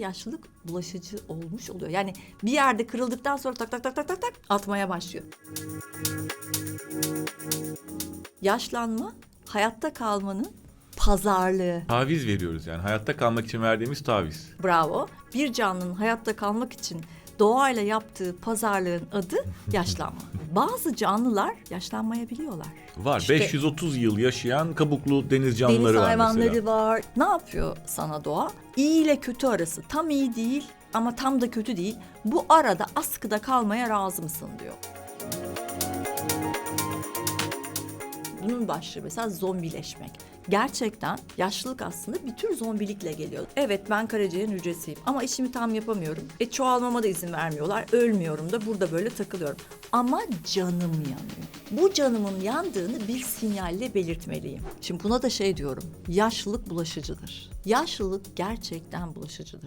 yaşlılık bulaşıcı olmuş oluyor. Yani bir yerde kırıldıktan sonra tak tak tak tak tak tak atmaya başlıyor. Yaşlanma hayatta kalmanın pazarlığı. Taviz veriyoruz yani hayatta kalmak için verdiğimiz taviz. Bravo. Bir canlının hayatta kalmak için doğayla yaptığı pazarlığın adı yaşlanma. Bazı canlılar yaşlanmayabiliyorlar. Var İşte- 530 yıl yaşayan kabuklu deniz Deniz canlıları var hayvanları mesela. var. Ne yapıyor sana doğa? İyi ile kötü arası. Tam iyi değil ama tam da kötü değil. Bu arada askıda kalmaya razı mısın diyor. Bunun başlığı mesela zombileşmek. Gerçekten yaşlılık aslında bir tür zombilikle geliyor. Evet ben karaciğerin hücresiyim ama işimi tam yapamıyorum. E çoğalmama da izin vermiyorlar. Ölmüyorum da burada böyle takılıyorum. Ama canım yanıyor. Bu canımın yandığını bir sinyalle belirtmeliyim. Şimdi buna da şey diyorum. Yaşlılık bulaşıcıdır. Yaşlılık gerçekten bulaşıcıdır.